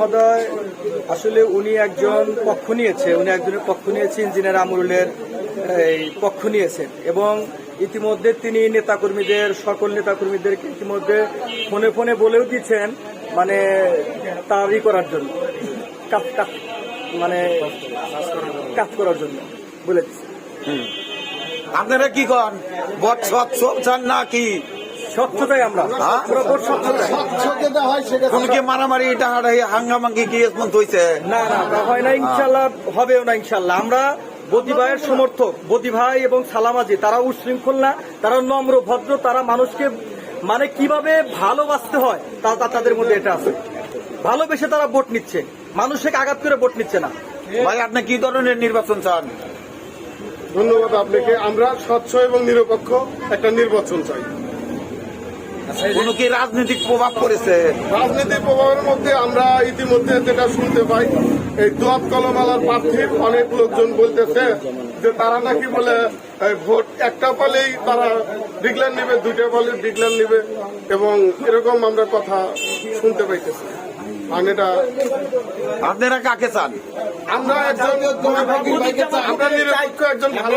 মহোদয় আসলে উনি একজন পক্ষ নিয়েছে উনি একজনের পক্ষ নিয়েছে ইঞ্জিনিয়ার আমরুলের এই পক্ষ নিয়েছেন এবং ইতিমধ্যে তিনি নেতাকর্মীদের সকল নেতাকর্মীদেরকে ইতিমধ্যে ফোনে ফোনে বলেও দিচ্ছেন মানে তারই করার জন্য কাজ কাজ মানে কাজ করার জন্য বলে আপনারা কি কন? বট স্বচ্ছ চান না কি স্বচ্ছতাই আমরা। হ্যাঁ? স্বচ্ছতাই। কোন কি মারামারি হাঙ্গামাঙ্গি কি না না হয় না ইনশাল্লাহ হবেও না ইনশাল্লাহ। আমরা বদি ভাইয়ের সমর্থক বদি ভাই এবং সালামাজি তারা উশৃঙ্খল তারা নম্র ভদ্র তারা মানুষকে মানে কীভাবে ভালোবাসতে হয় তা তা তাদের মধ্যে এটা আছে। ভালোবেসে তারা ভোট নিচ্ছে। মানুষকে আঘাত করে ভোট নিচ্ছে না। ভাই আপনি কি ধরনের নির্বাচন চান? ধন্যবাদ আপনাকে। আমরা স্বচ্ছ এবং নিরপেক্ষ একটা নির্বাচন চাই। কোন কি রাজনৈতিক প্রভাব পড়েছে? রাজনীতির প্রভাবের মধ্যে আমরা ইতিমধ্যে যেটা শুনতে পাই এই দোয়াত কলমালার প্রার্থী অনেক লোকজন বলতেছে যে তারা নাকি বলে ভোট একটা পালেই তারা ডিগলার নিবে দুইটা পালে ডিগলার নিবে এবং এরকম আমরা কথা শুনতে পাইতেছি। আর এটা আপনারা কাকে চান? আমরা একজন আমরা নিরপেক্ষ একজন ভালো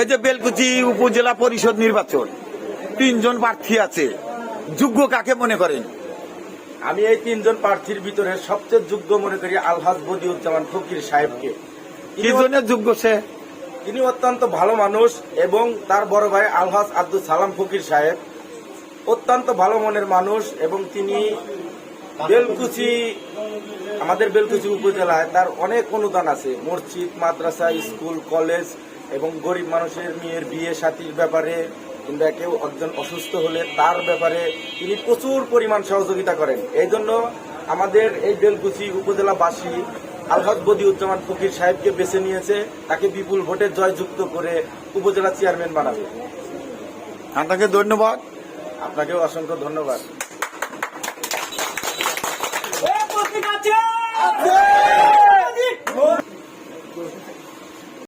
এই যে বেলকুচি উপজেলা পরিষদ নির্বাচন তিনজন প্রার্থী আছে। যোগ্য কাকে মনে করেন? আমি এই তিনজন প্রার্থীর ভিতরে সবচেয়ে যোগ্য মনে করি আলহাজ বদিউজ্জামান ফকির সাহেবকে। জন্য যোগ্য সে? তিনি অত্যন্ত ভালো মানুষ এবং তার বড় ভাই আলহাজ আব্দুল সালাম ফকির সাহেব অত্যন্ত ভালো মনের মানুষ এবং তিনি বেলকুচি আমাদের বেলকুচি উপজেলায় তার অনেক অনুদান আছে। মসজিদ মাদ্রাসা স্কুল কলেজ এবং গরিব মানুষের মেয়ের বিয়ে সাথীর ব্যাপারে কিংবা কেউ একজন অসুস্থ হলে তার ব্যাপারে তিনি প্রচুর পরিমাণ সহযোগিতা করেন। এই জন্য আমাদের এই বেলকুচি উপজেলাবাসী আলহাদ বদি বদিউজ্জামান ফকির সাহেবকে বেছে নিয়েছে তাকে বিপুল ভোটে জয়যুক্ত করে উপজেলা চেয়ারম্যান বানাবে। আপনাকে ধন্যবাদ। আপনাকেও অসংখ্য ধন্যবাদ।